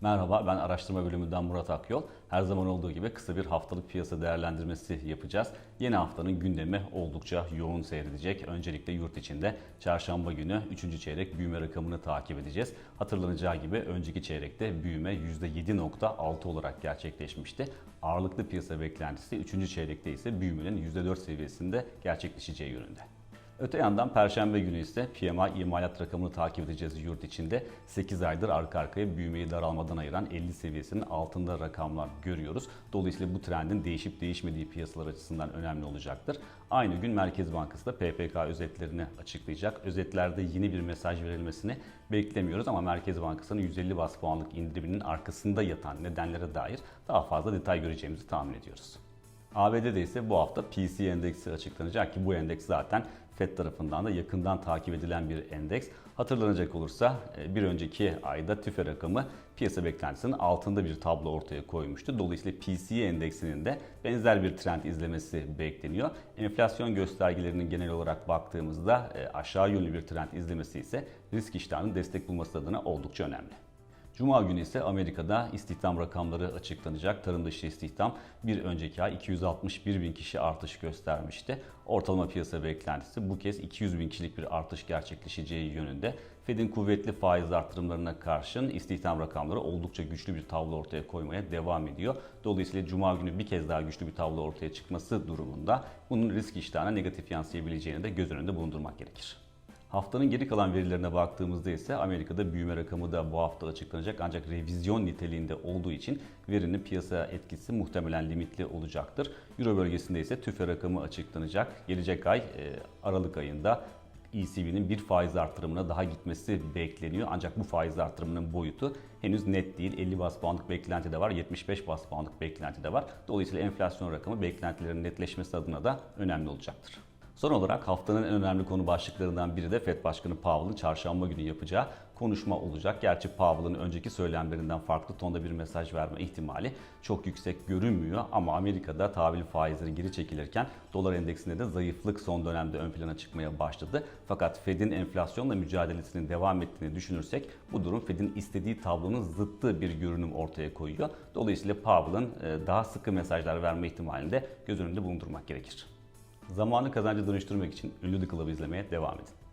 Merhaba, ben araştırma bölümünden Murat Akyol. Her zaman olduğu gibi kısa bir haftalık piyasa değerlendirmesi yapacağız. Yeni haftanın gündemi oldukça yoğun seyredecek. Öncelikle yurt içinde çarşamba günü 3. çeyrek büyüme rakamını takip edeceğiz. Hatırlanacağı gibi önceki çeyrekte büyüme %7.6 olarak gerçekleşmişti. Ağırlıklı piyasa beklentisi 3. çeyrekte ise büyümenin %4 seviyesinde gerçekleşeceği yönünde. Öte yandan Perşembe günü ise PMI imalat rakamını takip edeceğiz yurt içinde. 8 aydır arka arkaya büyümeyi daralmadan ayıran 50 seviyesinin altında rakamlar görüyoruz. Dolayısıyla bu trendin değişip değişmediği piyasalar açısından önemli olacaktır. Aynı gün Merkez Bankası da PPK özetlerini açıklayacak. Özetlerde yeni bir mesaj verilmesini beklemiyoruz ama Merkez Bankası'nın 150 bas puanlık indiriminin arkasında yatan nedenlere dair daha fazla detay göreceğimizi tahmin ediyoruz. ABD'de ise bu hafta PC endeksi açıklanacak ki bu endeks zaten FED tarafından da yakından takip edilen bir endeks. Hatırlanacak olursa e, bir önceki ayda tüfe rakamı piyasa beklentisinin altında bir tablo ortaya koymuştu. Dolayısıyla PCE endeksinin de benzer bir trend izlemesi bekleniyor. Enflasyon göstergelerinin genel olarak baktığımızda e, aşağı yönlü bir trend izlemesi ise risk iştahının destek bulması adına oldukça önemli. Cuma günü ise Amerika'da istihdam rakamları açıklanacak. Tarım dışı istihdam bir önceki ay 261 bin kişi artış göstermişti. Ortalama piyasa beklentisi bu kez 200 bin kişilik bir artış gerçekleşeceği yönünde. Fed'in kuvvetli faiz artırımlarına karşın istihdam rakamları oldukça güçlü bir tablo ortaya koymaya devam ediyor. Dolayısıyla Cuma günü bir kez daha güçlü bir tablo ortaya çıkması durumunda bunun risk iştahına negatif yansıyabileceğini de göz önünde bulundurmak gerekir. Haftanın geri kalan verilerine baktığımızda ise Amerika'da büyüme rakamı da bu hafta açıklanacak ancak revizyon niteliğinde olduğu için verinin piyasa etkisi muhtemelen limitli olacaktır. Euro bölgesinde ise tüfe rakamı açıklanacak. Gelecek ay Aralık ayında ECB'nin bir faiz artırımına daha gitmesi bekleniyor. Ancak bu faiz artırımının boyutu henüz net değil. 50 bas puanlık beklenti de var, 75 bas puanlık beklenti de var. Dolayısıyla enflasyon rakamı beklentilerin netleşmesi adına da önemli olacaktır. Son olarak haftanın en önemli konu başlıklarından biri de FED Başkanı Powell'ın çarşamba günü yapacağı konuşma olacak. Gerçi Powell'ın önceki söylemlerinden farklı tonda bir mesaj verme ihtimali çok yüksek görünmüyor ama Amerika'da tahvil faizleri geri çekilirken dolar endeksinde de zayıflık son dönemde ön plana çıkmaya başladı. Fakat Fed'in enflasyonla mücadelesinin devam ettiğini düşünürsek bu durum Fed'in istediği tablonun zıttı bir görünüm ortaya koyuyor. Dolayısıyla Powell'ın daha sıkı mesajlar verme ihtimalini de göz önünde bulundurmak gerekir. Zamanı kazancı dönüştürmek için ünlü The Club'ı izlemeye devam edin.